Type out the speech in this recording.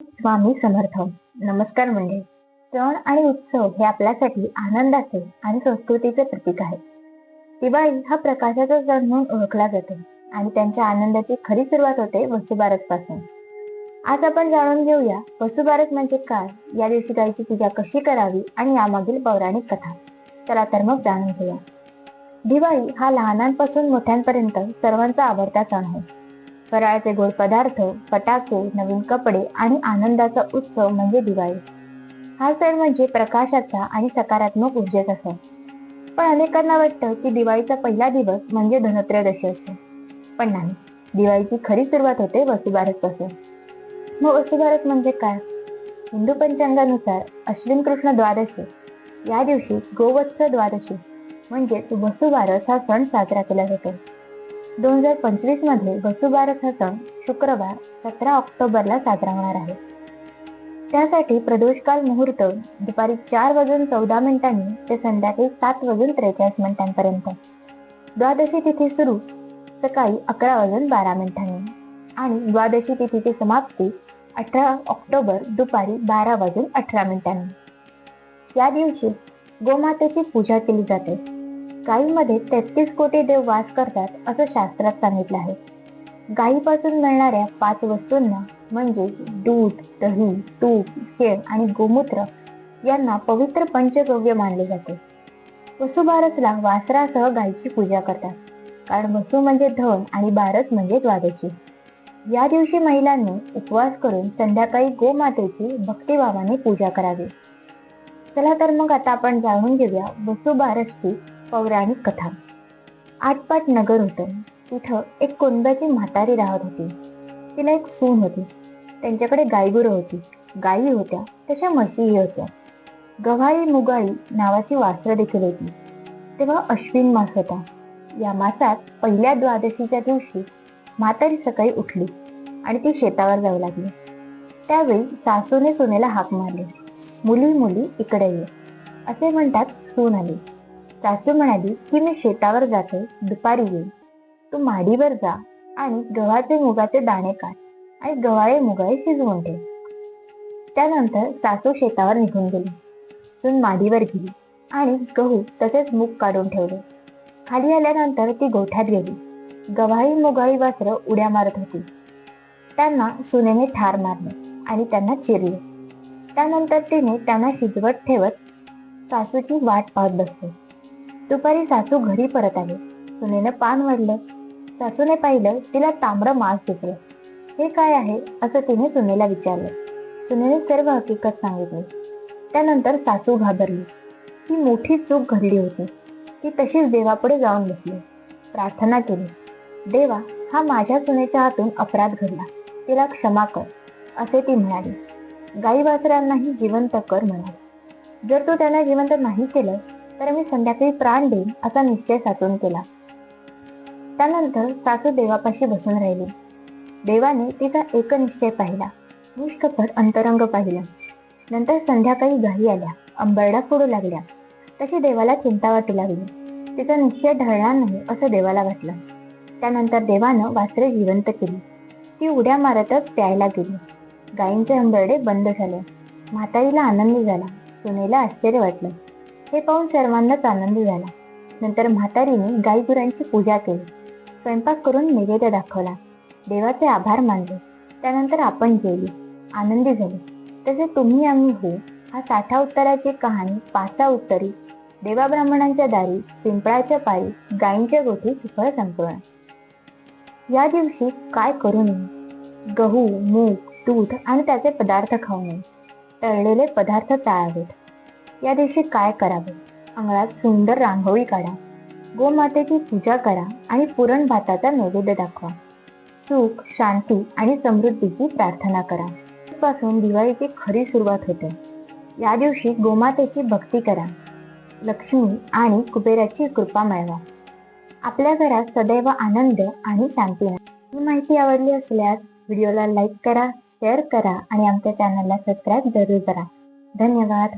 स्वामी समर्थ. नमस्कार मंडळी. सण आणि उत्सव हे आपल्यासाठी आनंदाचे आणि संस्कृतीचे प्रतीक आहे दिवाळी हा प्रकाशाचा सण म्हणून ओळखला जातो आणि त्यांच्या आनंदाची खरी सुरुवात होते वसुबारसपासून. आज आपण जाणून घेऊया वसुबारस म्हणजे काय? या दिवशी गायची पूजा कशी करावी आणि यामागील पौराणिक कथा? चला तर मग जाणून घेऊया. दिवाळी हा लहानांपासून मोठ्यांपर्यंत सर्वांचा आवडता सण आहे. फराळाचे गोड पदार्थ फटाके नवीन कपडे आणि आनंदाचा उत्सव म्हणजे दिवाळी. हा सण म्हणजे प्रकाशाचा आणि सकारात्मक ऊर्जेचा सण. पण अनेकांना वाटतं की दिवाळीचा पहिला दिवस म्हणजे धनत्रयोदशी असतो. पण नाही दिवाळीची खरी सुरुवात होते वसुबारसपासून. मग वसुबारस म्हणजे काय? हिंदू पंचांगानुसार अश्विन कृष्ण द्वादशी. या दिवशी गोवत्स द्वादशी. म्हणजे वसुबारस हा सण साजरा केला जातो. दोन हजार पंचवीसमध्ये वसुबारस हा सण शुक्रवार सतरा ऑक्टोबरला साजरा होणार आहे. त्यासाठी प्रदोषकाल मुहूर्त दुपारी चार वाजून चौदा मिनिटांनी ते संध्याकाळी सात वाजून त्रेचाळीस मिनिटांपर्यंत. द्वादशी तिथी सुरू सकाळी अकरा वाजून बारा मिनिटांनी आणि द्वादशी तिथीची समाप्ती अठरा ऑक्टोबर दुपारी बारा वाजून अठरा मिनिटांनी. या दिवशी गोमातेची पूजा केली जाते. गायीमध्ये तेहतीस कोटी देव वास करतात असं शास्त्रात सांगितलं आहे. गायीपासून मिळणाऱ्या पाच वस्तूंना म्हणजे दूध दही तूप शेण आणि गोमूत्र यांना पवित्र पंचगव्य मानले जाते. वसुबारसला वासरासह गायीची पूजा करतात. कारण वसू म्हणजे धन आणि बारस म्हणजे द्वादशी. या दिवशी महिलांनी उपवास करून संध्याकाळी गोमातेची भक्तिभावाने पूजा करावी. चला तर मग आता आपण जाणून घेऊया वसुबारसची पौराणिक कथा. आटपाट नगर होतं तिथं एक कोणब्याची म्हातारी राहत होती. तिला एक सून होती. त्यांच्याकडे गायगुरं होती. गायी होत्या. तशा म्हशीही होत्या. गव्हाळी मुगाळी नावाची वासरं देखील होती. तेव्हा अश्विन मास होता. या मासात पहिल्या द्वादशीच्या दिवशी म्हातारी सकाळी उठली आणि ती शेतावर जाऊ लागली. त्यावेळी सासूने सुनेला हाक मारली. मुली मुली इकडे ये. असे म्हणतात सून आली. सासू म्हणाली की मी शेतावर जाते दुपारी येईल तू माडीवर जा आणि गव्हाचे मुगाचे दाणे काढ आणि गव्हाळे मुगाळे शिजवून ठेव. त्यानंतर सासू शेतावर निघून गेली. सून माडीवर गेली आणि गहू तसेच मूग काढून ठेवले. खाली आल्यानंतर ती गोठ्यात गेली. गव्हाळी मुगाळी वासरं उड्या मारत होती. त्यांना सुनेने ठार मारले आणि त्यांना चिरले. त्यानंतर तिने त्यांना शिजवत ठेवत सासूची वाट पाहत बसली. दुपारी सासू घरी परत आली. सुनेनं पान वाढलं. सासूने पाहिलं तिला तांबडं मांस दिसलं. हे काय आहे? असं तिने सुनेला विचारलं. सुनेने सर्व हकीकत सांगितली. त्यानंतर सासू घाबरली. ही मोठी चूक घडली होती. ती तशीच देवापुढे जाऊन बसली. प्रार्थना केली. देवा हा माझ्या सुनेच्या हातून अपराध घडला. तिला क्षमा कर असे ती म्हणाली. गाई वासरांनाही जिवंत कर म्हणाली. जर तू त्यांना जिवंत नाही केलं तर मी संध्याकाळी प्राण देईन असा निश्चय साचून केला. त्यानंतर सासू देवापाशी बसून राहिली. देवाने तिचा एक निश्चय पाहिला. निष्कपट अंतरंग पाहिलं. नंतर संध्याकाळी घाई आल्या. अंबरडा फोडू लागल्या. तशी देवाला चिंता वाटू लागली. तिचा निश्चय ढळणार नाही असं देवाला वाटलं. त्यानंतर देवानं वासरे जिवंत केली. ती उड्या मारतच प्यायला गेली. गायींचे अंबरडे बंद झाले. म्हातारीला आनंद झाला. सुनेला आश्चर्य वाटलं. हे पाहून सर्वांनाच आनंद झाला. नंतर म्हातारीने गायीगुरांची पूजा केली. स्वयंपाक करून नैवेद्य दाखवला. देवाचे आभार मानले. त्यानंतर आपण गेली आनंदी झाले. तसे तुम्ही आम्ही हो हा साठा उत्तराची कहाणी पाचा उत्तरी देवा ब्राह्मणांच्या दारी पिंपळाच्या पायी गायींच्या गोठी सुफळ संपूर्ण या दिवशी काय करू नये? गहू मूग दूध आणि त्याचे पदार्थ खाऊ नये. तळलेले पदार्थ टाळावेत. या दिवशी काय करावे? अंगणात सुंदर रांगोळी काढा. गोमातेची पूजा करा आणि पुरण भाताचा नैवेद्य दाखवा. सुख शांती आणि समृद्धीची प्रार्थना करा. पासून दिवाळीची खरी सुरुवात होते. या दिवशी गोमातेची भक्ती करा. लक्ष्मी आणि कुबेराची कृपा मिळवा. आपल्या घरात सदैव आनंद आणि शांती ही माहिती आवडली असल्यास व्हिडिओला लाईक करा शेअर करा आणि आमच्या चॅनलला सबस्क्राईब जरूर करा. धन्यवाद.